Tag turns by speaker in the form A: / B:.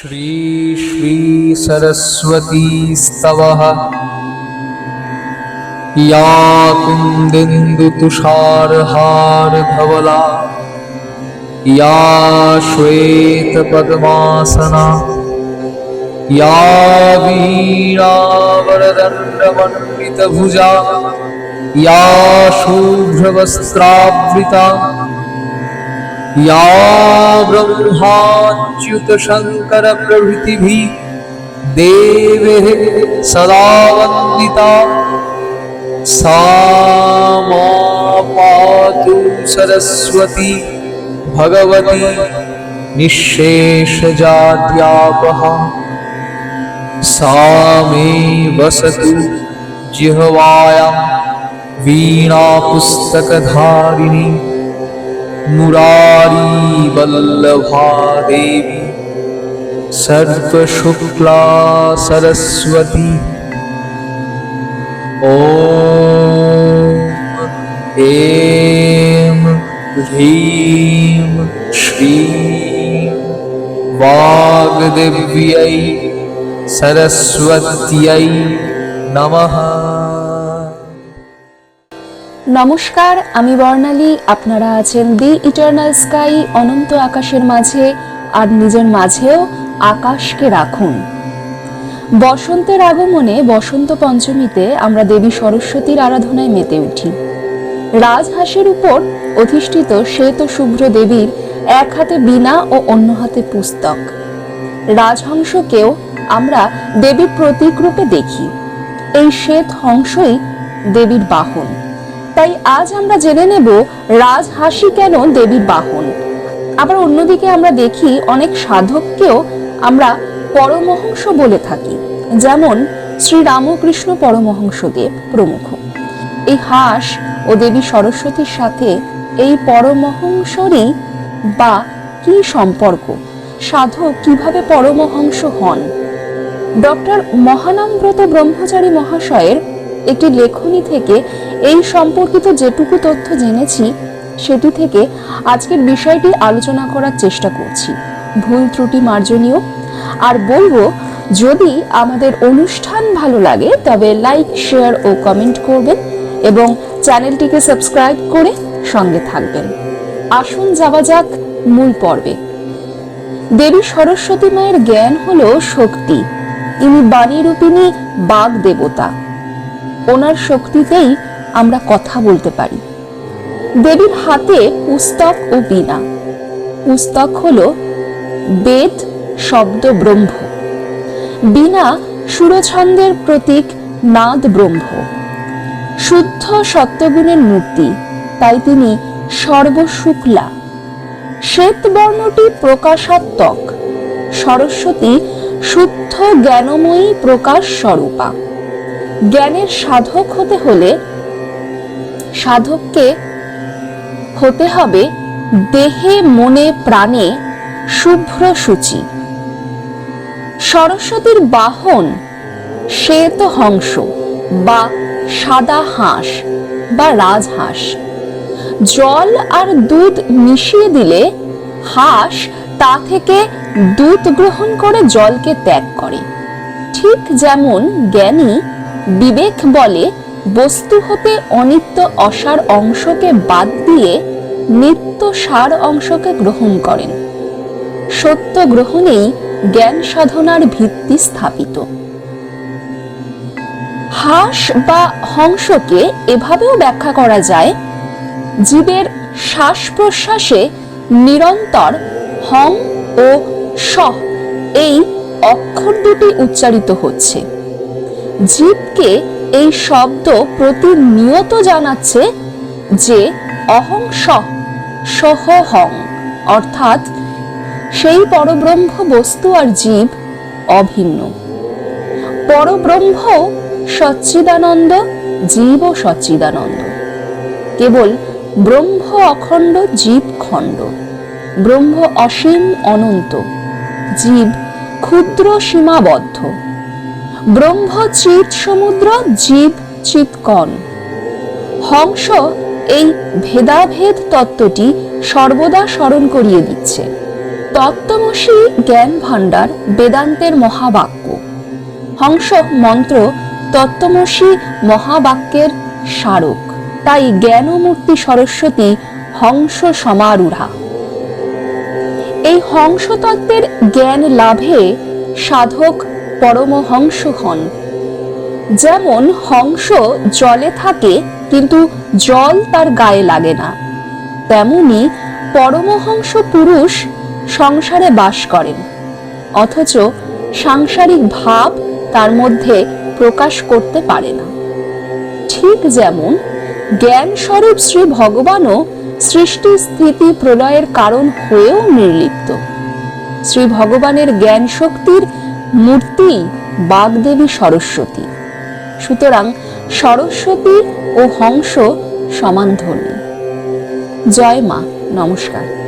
A: श्री श्री सरस्वती स्तवः या कुन्दिन्दुतुषारहारधवला या श्वेतपद्मासना। या वीणावरदण्डमण्डितभुजा या शुभ्रवस्त्रावृता या ब्रह्माच्युतशङ्करप्रभृतिभिः देवेः सदा वन्दिता सा पातु सरस्वती भगवती निःशेषजाड्यापहा सा मे वसतु जिह्वायां वीणापुस्तकधारिणी। मुरारीवल्लभा देवी सर्वशुक्ला सरस्वती ॐ ऐं ह्रीं श्रीं वाग्देव्यै सरस्वत्यै नमः
B: নমস্কার, আমি বর্ণালী। আপনারা আছেন দি ইটার্নাল স্কাই, অনন্ত আকাশের মাঝে, আর নিজের মাঝেও আকাশকে রাখুন। বসন্তের আগমনে, বসন্ত পঞ্চমীতে আমরা দেবী সরস্বতীর আরাধনায় মেতে উঠি। রাজহাঁসের উপর অধিষ্ঠিত শ্বেত শুভ্র দেবীর এক হাতে বীণা ও অন্য হাতে পুস্তক। রাজহংসকেও আমরা দেবীর প্রতীক রূপে দেখি। এই শ্বেত হংসই দেবীর বাহন। তাই আজ আমরা জেনে নেব রাজহাসি কেন দেবীর বাহন। আবার অন্যদিকে আমরা দেখি অনেক সাধককেও আমরা পরমহংস বলে থাকি, যেমন শ্রী রামকৃষ্ণ পরমহংসদেব প্রমুখ। এই হাঁস ও দেবী সরস্বতীর সাথে এই পরমহংসরই বা কি সম্পর্ক? সাধক কীভাবে পরমহংস হন? ডক্টর মহানামব্রত ব্রহ্মচারী মহাশয়ের একটি লেখনী থেকে এই সম্পর্কিত যেটুকু তথ্য জেনেছি, সেটি থেকে আজকের বিষয়টি আলোচনা করার চেষ্টা করছি। ভুল ত্রুটি মার্জনীয়। আর বলব, যদি আমাদের অনুষ্ঠান ভালো লাগে, তবে লাইক, শেয়ার ও কমেন্ট করবেন এবং চ্যানেলটিকে সাবস্ক্রাইব করে সঙ্গে থাকবেন। আসুন যাওয়া যাক মূল পর্বে। দেবী সরস্বতী মায়ের জ্ঞান হলো শক্তি। ইনি বাণীরূপিণী বাগ দেবতা ওনার শক্তিতেই আমরা কথা বলতে পারি। দেবীর হাতে পুস্তক ও বীণা। পুস্তক হল বেদ, শব্দ, ব্রহ্ম। বীণা সুরছন্দের প্রতীক, নাদ ব্রহ্ম। শুদ্ধ সত্যগুণের মূর্তি, তাই তিনি সর্বশুক্লা। শ্বেত বর্ণটি প্রকাশাত্মক। সরস্বতী শুদ্ধ জ্ঞানময়ী প্রকাশ স্বরূপা। জ্ঞানের সাধক হতে হলে সাধককে হতে হবে দেহে, মনে, প্রাণে শুভ্র সূচি। সরস্বতীর বাহন শ্বেত হংস বা সাদা হাঁস বা রাজহাঁস। জল আর দুধ মিশিয়ে দিলে হাঁস তা থেকে দুধ গ্রহণ করে জলকে ত্যাগ করে। ঠিক যেমন জ্ঞানী বিবেক বলে, বস্তু হতে অনিত্য অসার অংশকে বাদ দিয়ে নিত্য সার অংশকে গ্রহণ করেন। সত্য গ্রহণেই জ্ঞান সাধনার ভিত্তি স্থাপিত। হাঁস বা হংসকে এভাবেও ব্যাখ্যা করা যায়, জীবের শ্বাস প্রশ্বাসে নিরন্তর হং ও স এই অক্ষর দুটি উচ্চারিত হচ্ছে। জীবকে এই শব্দ প্রতিনিয়ত জানাচ্ছে যে অহং সহ সহ হং অর্থাৎ সেই পরব্রহ্ম বস্তু আর জীব অভিন্ন। পরব্রহ্ম সচ্চিদানন্দ জীব সচ্চিদানন্দ। কেবল ব্রহ্ম অখণ্ড, জীব খণ্ড। ব্রহ্ম অসীম, অনন্ত। জীব ক্ষুদ্র, সীমাবদ্ধ। ব্রহ্ম চিত সমুদ্র জীব চিৎকণ হংস এই ভেদাভেদ তত্ত্বটি সর্বদা স্মরণ করিয়ে দিচ্ছে। তত্ত্বমসী জ্ঞান ভাণ্ডার বেদান্তের মহাবাক্য। হংস মন্ত্র তত্ত্বমসী মহাবাক্যের স্মারক। তাই জ্ঞানমূর্তি সরস্বতী হংস সমারূঢ়া। এই হংসতত্ত্বের জ্ঞান লাভে সাধক পরমহংস হন যেমন হংস জলে থাকে, কিন্তু জল তার গায়ে লাগে না। তেমনি পরমহংস পুরুষ সংসারে বাস করেন। অথচ সাংসারিক ভাব তার মধ্যে প্রকাশ করতে পারে না। ঠিক যেমন জ্ঞান স্বরূপ শ্রী ভগবানও সৃষ্টি স্থিতি প্রলয়ের কারণ হয়েও নির্লিপ্ত। শ্রী ভগবানের জ্ঞান শক্তির মূর্তি বাগদেবী সরস্বতী। সুতরাং সরস্বতী ও হংস সমান ধর্মী জয় মা নমস্কার।